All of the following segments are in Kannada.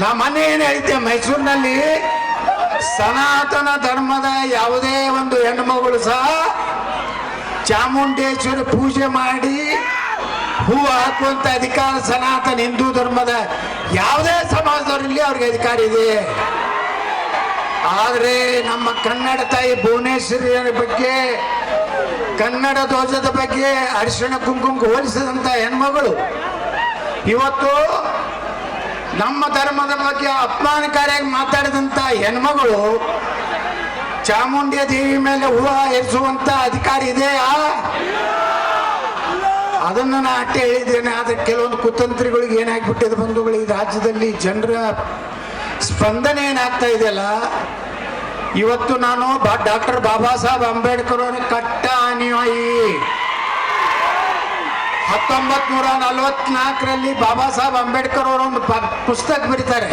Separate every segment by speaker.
Speaker 1: ನಾ ಮನೆ ಏನು ಹೇಳಿದ್ದೆ ಮೈಸೂರಿನಲ್ಲಿ ಸನಾತನ ಧರ್ಮದ ಯಾವುದೇ ಒಂದು ಹೆಣ್ಮಗಳು ಸಹ ಚಾಮುಂಡೇಶ್ವರಿ ಪೂಜೆ ಮಾಡಿ ಹೂ ಹಾಕುವಂತ ಅಧಿಕಾರ ಸನಾತನ ಹಿಂದೂ ಧರ್ಮದ ಯಾವುದೇ ಸಮಾಜದವರಲ್ಲಿ ಅವ್ರಿಗೆ ಅಧಿಕಾರ ಇದೆ. ಆದರೆ ನಮ್ಮ ಕನ್ನಡ ತಾಯಿ ಭುವನೇಶ್ವರಿಯರ ಬಗ್ಗೆ, ಕನ್ನಡ ಧ್ವಜದ ಬಗ್ಗೆ ಅರಿಶಿಣ ಕುಂಕುಮಕ್ಕೆ ಹೋಲಿಸಿದಂಥ ಹೆಣ್ಮಗಳು ಇವತ್ತು ನಮ್ಮ ಧರ್ಮದ ಬಗ್ಗೆ ಅಪಮಾನಕಾರಿಯಾಗಿ ಮಾತಾಡಿದಂಥ ಹೆಣ್ಮಗಳು ಚಾಮುಂಡಿಯ ದೇವಿ ಮೇಲೆ ಹೂವು ಎಸುವಂತ ಅಧಿಕಾರ ಇದೆಯಾ? ಅದನ್ನು ನಾ ಅಟ್ಟೆ ಹೇಳಿದ್ದೇನೆ. ಆದರೆ ಕೆಲವೊಂದು ಕುತಂತ್ರಿಗಳಿಗೆ ಏನಾಗ್ಬಿಟ್ಟಿದೆ? ಬಂಧುಗಳು, ಈ ರಾಜ್ಯದಲ್ಲಿ ಜನರ ಸ್ಪಂದನೆ ಏನಾಗ್ತಾ ಇದೆಯಲ್ಲ? ಇವತ್ತು ನಾನು ಡಾಕ್ಟರ್ ಬಾಬಾ ಸಾಹೇಬ್ ಅಂಬೇಡ್ಕರ್ ಅವರ ಕಟ್ಟ ಅನುಯಾಯಿ ಹತ್ತೊಂಬತ್ ನೂರ ನಲವತ್ನಾಲ್ಕರಲ್ಲಿ ಬಾಬಾ ಸಾಹೇಬ್ ಅಂಬೇಡ್ಕರ್ ಅವರು ಒಂದು ಪುಸ್ತಕ ಬರೀತಾರೆ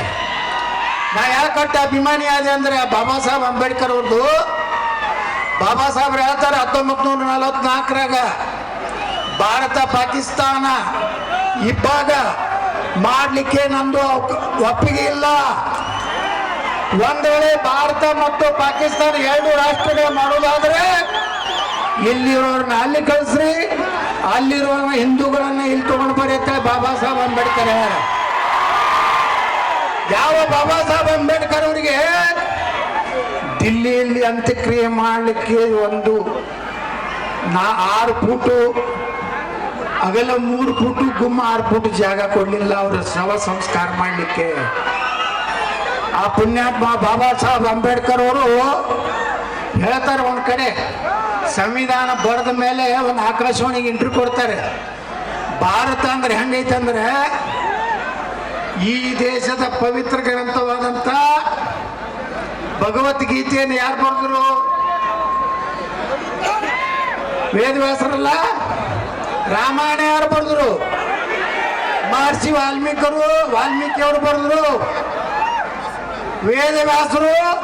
Speaker 1: ನಾ ಯಾಕಟ್ಟ ಅಭಿಮಾನಿ ಆದೆ ಅಂದ್ರೆ ಬಾಬಾ ಸಾಹೇಬ್ ಅಂಬೇಡ್ಕರ್ ಅವ್ರದ್ದು ಬಾಬಾ ಸಾಹೇಬ್ರು ಹೇಳ್ತಾರೆ ಹತ್ತೊಂಬತ್ ನೂರ ನಲವತ್ನಾಲ್ಕರಾಗ ಭಾರತ ಪಾಕಿಸ್ತಾನ ಇಬ್ಬಾಗ ಮಾಡಲಿಕ್ಕೆ ನಂದು ಒಪ್ಪಿಗೆ ಇಲ್ಲ. ಒಂದು ವೇಳೆ ಭಾರತ ಮತ್ತು ಪಾಕಿಸ್ತಾನ ಎರಡು ರಾಷ್ಟ್ರಗಳು ಮಾಡೋದಾದ್ರೆ ಇಲ್ಲಿರೋರ್ನ ಅಲ್ಲಿ ಕಳಿಸ್ರಿ. ಅಲ್ಲಿರೋ ಹಿಂದೂಗಳನ್ನ ಇಲ್ಲಿ ತಗೊಂಡು ಬರೆಯುತ್ತೆ ಬಾಬಾ ಸಾಹೇಬ್ ಅಂಬೇಡ್ಕರ್. ಯಾವ ಬಾಬಾ ಸಾಹೇಬ್ ಅಂಬೇಡ್ಕರ್ ಅವರಿಗೆ ದಿಲ್ಲಿಯಲ್ಲಿ ಅಂತ್ಯಕ್ರಿಯೆ ಮಾಡಲಿಕ್ಕೆ ಒಂದು ನಾ ಆರು ಫೂಟು ಅವೆಲ್ಲ ಮೂರು ಫೂಟು ಗುಮ್ಮ ಆರು ಫೂಟು ಜಾಗ ಕೊಡಲಿಲ್ಲ, ಅವರ ಶವ ಸಂಸ್ಕಾರ ಮಾಡಲಿಕ್ಕೆ ಆ ಪುಣ್ಯಾತ್ಮ ಬಾಬಾ ಸಾಹೇಬ್ ಅಂಬೇಡ್ಕರ್ ಅವರು ಹೇಳ್ತಾರೆ ಒಂದು ಕಡೆ, ಸಂವಿಧಾನ ಬರೆದ ಮೇಲೆ ಒಂದು ಆಕಾಶವಾಣಿಗೆ ಇಂಟರ್ವ್ಯೂ ಕೊಡ್ತಾರೆ. ಭಾರತ ಅಂದ್ರೆ ಹೆಂಗೈತಂದ್ರೆ ಈ ದೇಶದ ಪವಿತ್ರ ಗ್ರಂಥವಾದಂತ ಭಗವದ್ಗೀತೆಯನ್ನು ಯಾರು ಬರೆದ್ರು? ವೇದವ್ಯಾಸರಲ್ಲ? ರಾಮಾಯಣ ಯಾರು ಬರೆದ್ರು? ಮಹರ್ಷಿ ವಾಲ್ಮೀಕರು ವಾಲ್ಮೀಕಿ ಅವರು ಬರೆದ್ರು. ವೇದವ್ಯಾಸರು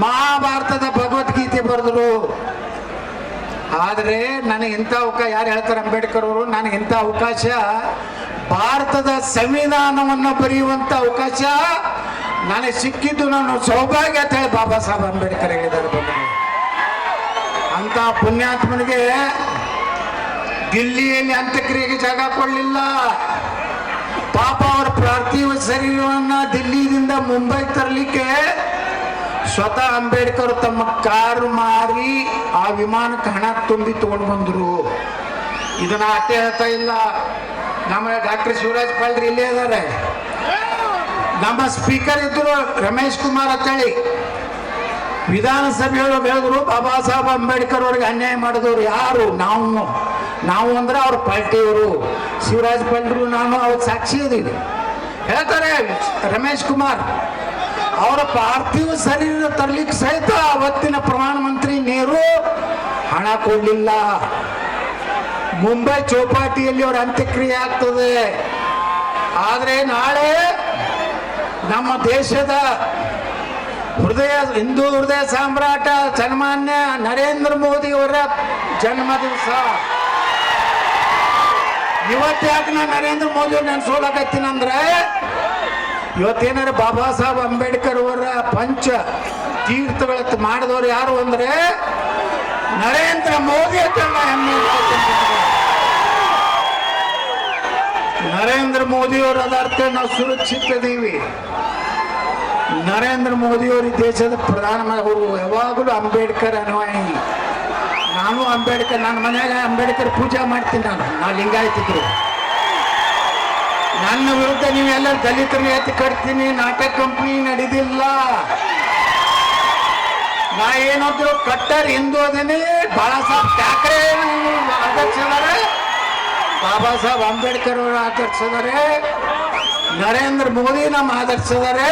Speaker 1: ಮಹಾಭಾರತದ ಭಗವದ್ಗೀತೆ ಬರೆದ್ರು. ಆದರೆ ನನಗೆ ಇಂಥ ಅವಕಾಶ, ಯಾರು ಹೇಳ್ತಾರೆ ಅಂಬೇಡ್ಕರ್ ಅವರು ನನಗೆ ಇಂಥ ಅವಕಾಶ? ಭಾರತದ ಸಂವಿಧಾನವನ್ನು ಬರೆಯುವಂಥ ಅವಕಾಶ ನನಗೆ ಸಿಕ್ಕಿದ್ದು ನಾನು ಸೌಭಾಗ್ಯ ಅಂತ ಹೇಳಿ ಬಾಬಾ ಸಾಹೇಬ್ ಅಂಬೇಡ್ಕರ್ ಹೇಳಿದ್ದಾರೆ. ಅಂತ ಪುಣ್ಯಾತ್ಮನಿಗೆ ದಿಲ್ಲಿಯಲ್ಲಿ ಅಂತ್ಯಕ್ರಿಯೆಗೆ ಜಾಗ ಕೊಡಲಿಲ್ಲ. ಪಾಪ ಅವರ ಪ್ರಾರ್ಥಿವ ಶರೀರವನ್ನ ದಿಲ್ಲಿಯಿಂದ ಮುಂಬೈ ತರಲಿಕ್ಕೆ ಸ್ವತಃ ಅಂಬೇಡ್ಕರ್ ತಮ್ಮ ಕಾರು ಮಾರಿ ಆ ವಿಮಾನಕ್ಕೆ ಹಣ ತುಂಬಿ ತಗೊಂಡು ಬಂದ್ರು. ಇದನ್ನ ಅಟ್ಟೆ ಹೇಳ್ತಾ ಇಲ್ಲ. ನಮ್ಮ ಡಾಕ್ಟರ್ ಶಿವರಾಜ್ ಪಾಲ್ರಿ ಇಲ್ಲೇ ಇದ್ದಾರೆ ನಮ್ಮ ಸ್ಪೀಕರ್ ಇದ್ರು ರಮೇಶ್ ಕುಮಾರ್ ಅಂತೇಳಿ. ವಿಧಾನಸಭೆಯೊಳಗೆ ಹೇಳಿದ್ರು, ಬಾಬಾ ಸಾಹೇಬ್ ಅಂಬೇಡ್ಕರ್ ಅವ್ರಿಗೆ ಅನ್ಯಾಯ ಮಾಡಿದವ್ರು ಯಾರು? ನಾವು. ನಾವು ಅಂದ್ರೆ ಅವ್ರ ಪಾರ್ಟಿಯವರು ಶಿವರಾಜ್ ಪಾಲ್ರು ನಾನು ಅವ್ರ ಸಾಕ್ಷಿ ಇದೀವಿ ಹೇಳ್ತಾರೆ ರಮೇಶ್ ಕುಮಾರ್. ಅವರ ಪಾರ್ಥಿವ ಶರೀರ ತರಲಿಕ್ಕೆ ಸಹಿತ ಅವತ್ತಿನ ಪ್ರಧಾನಮಂತ್ರಿ ನೆಹರು ಹಣ ಕೊಡಲಿಲ್ಲ. ಮುಂಬೈ ಚೌಪಾಟಿಯಲ್ಲಿ ಅವರ ಅಂತ್ಯಕ್ರಿಯೆ ಆಗ್ತದೆ. ಆದರೆ ನಾಳೆ ನಮ್ಮ ದೇಶದ ಹೃದಯ, ಹಿಂದೂ ಹೃದಯ ಸಾಮ್ರಾಟ ಸನ್ಮಾನ್ಯ ನರೇಂದ್ರ ಮೋದಿ ಅವರ ಜನ್ಮ ದಿವಸ. ಇವತ್ತ್ಯಾಕೆ ನಾ ನರೇಂದ್ರ ಮೋದಿ ಅವ್ರು ಇವತ್ತೇನಾರ ಬಾಬಾ ಸಾಹೇಬ್ ಅಂಬೇಡ್ಕರ್ ಅವರ ಪಂಚ ತೀರ್ಥಗಳ ಮಾಡಿದವರು ಯಾರು ಅಂದ್ರೆ ನರೇಂದ್ರ ಮೋದಿ ಅಂತ ನಾ ಹೆಮ್ಮೆ ನರೇಂದ್ರ ಮೋದಿ ಅದರ್ಥ ನಾವು ಸುರಕ್ಷಿತ ಇದೀವಿ ನರೇಂದ್ರ ಮೋದಿಯವರು ದೇಶದ ಪ್ರಧಾನಮಂತ್ರಿ ಅವರು ಯಾವಾಗಲೂ ಅಂಬೇಡ್ಕರ್ ಅನುಯಾಯಿ ನಾನು ಅಂಬೇಡ್ಕರ್, ನನ್ನ ಮನೆಯಾಗ ಅಂಬೇಡ್ಕರ್ ಪೂಜೆ ಮಾಡ್ತೀನಿ ನಾನು. ನಾ ಲಿಂಗಾಯತಿದ್ರು ನನ್ನ ವಿರುದ್ಧ ನೀವೆಲ್ಲ ದಲಿತರು ಎತ್ತಿ ಕಟ್ತೀನಿ, ನಾಟಕ ಕಂಪ್ನಿ ನಡೆದಿಲ್ಲ. ನಾ ಏನಾದ್ರು ಕಟ್ಟರ್ ಹಿಂದೂ ಅದೇನೆ ಬಾಳಾ ಸಾಹೇಬ್ ಠಾಕ್ರೆ ಅಧ್ಯಕ್ಷದಾರೆ ಬಾಬಾ ಸಾಹೇಬ್ ಅಂಬೇಡ್ಕರ್ ಅವರು ಆದರ್ಶದಾರೆ ನರೇಂದ್ರ ಮೋದಿ ನಮ್ಮ ಆದರ್ಶದಾರೆ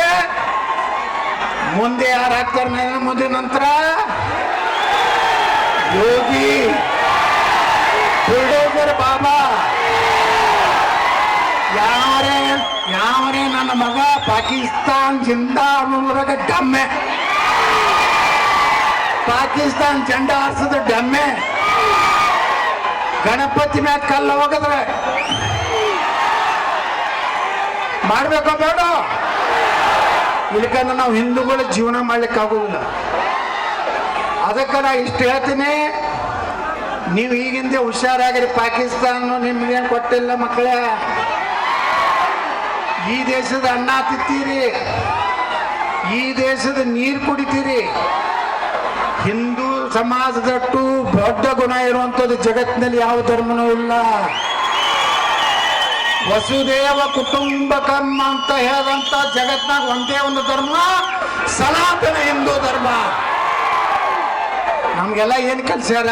Speaker 1: ಮುಂದೆ ಯಾರು ಆಗ್ತಾರೆ ನರೇಂದ್ರ ಮೋದಿ ನಂತರ? ಯೋಗಿ. ಬಾಬಾ. ಯಾರೇ ಯಾರೇ ನನ್ನ ಮಗ ಪಾಕಿಸ್ತಾನ್ ಜಿಂದಾ ಡಮ್ಮೆ. ಪಾಕಿಸ್ತಾನ್ ಜೆಂಡ ಹಾರಿಸಿದ ಡಮ್ಮೆ. ಗಣಪತಿ ಮ್ಯಾಗ ಕಲ್ಲ ಹೋಗದ್ರೆ ಮಾಡ್ಬೇಕೋ ಬೇಡ? ಇಲ್ಕಂದ್ರೆ ನಾವು ಹಿಂದೂಗಳು ಜೀವನ ಮಾಡ್ಲಿಕ್ಕೆ ಆಗೋದಿಲ್ಲ ಅದಕ್ಕೆ ನಾ ಇಷ್ಟು ಹೇಳ್ತೀನಿ. ನೀವು ಈಗಿಂದ ಹುಷಾರಾಗಿರಿ. ಪಾಕಿಸ್ತಾನ ನಿಮ್ಗೇನು ಕೊಟ್ಟಿಲ್ಲ ಮಕ್ಕಳೇ. ಈ ದೇಶದ ಅನ್ನ ತಿತ್ತೀರಿ ಈ ದೇಶದ ನೀರು ಕುಡಿತೀರಿ. ಹಿಂದೂ ಸಮಾಜದಟ್ಟು ದೊಡ್ಡ ಗುಣ ಇರುವಂಥದ್ದು ಜಗತ್ತಿನಲ್ಲಿ ಯಾವ ಧರ್ಮನೂ ಇಲ್ಲ. ವಸುದೇವ ಕುಟುಂಬಕಂ ಅಂತ ಹೇಳದಂತ ಜಗತ್ನಾಗ ಒಂದೇ ಒಂದು ಧರ್ಮ, ಸನಾತನ ಹಿಂದೂ ಧರ್ಮ. ನಮಗೆಲ್ಲ ಏನು ಕಲ್ಸ್ಯಾರ